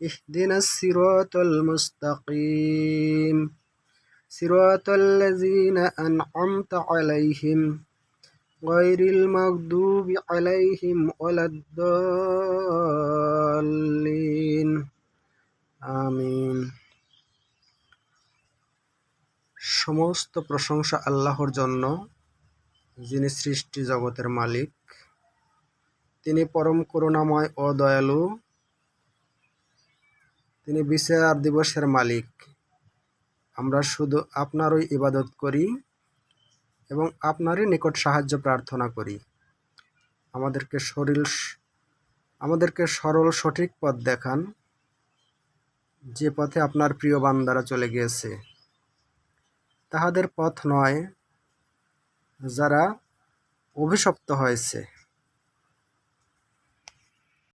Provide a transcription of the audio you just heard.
اهدنا الصراط المستقيم صراط الذين أنعمت عليهم غير المغضوب عليهم ولا الضالين আমিন সমস্ত প্রশংসা আল্লাহর জন্য যিনি সৃষ্টি জগতের মালিক তিনি পরম করুণাময় ও দয়ালু তিনি বিচার দিবসের মালিক। আমরা শুধু আপনারই ইবাদত করি এবং আপনারই নিকট সাহায্য প্রার্থনা করি। আমাদেরকে শরীর আমাদেরকে সরল সঠিক পথ দেখান, যে পথে আপনার প্রিয় বান্দারা চলে গিয়েছে। তাহাদের পথ নয়, যারা অভিশপ্ত হয়েছে।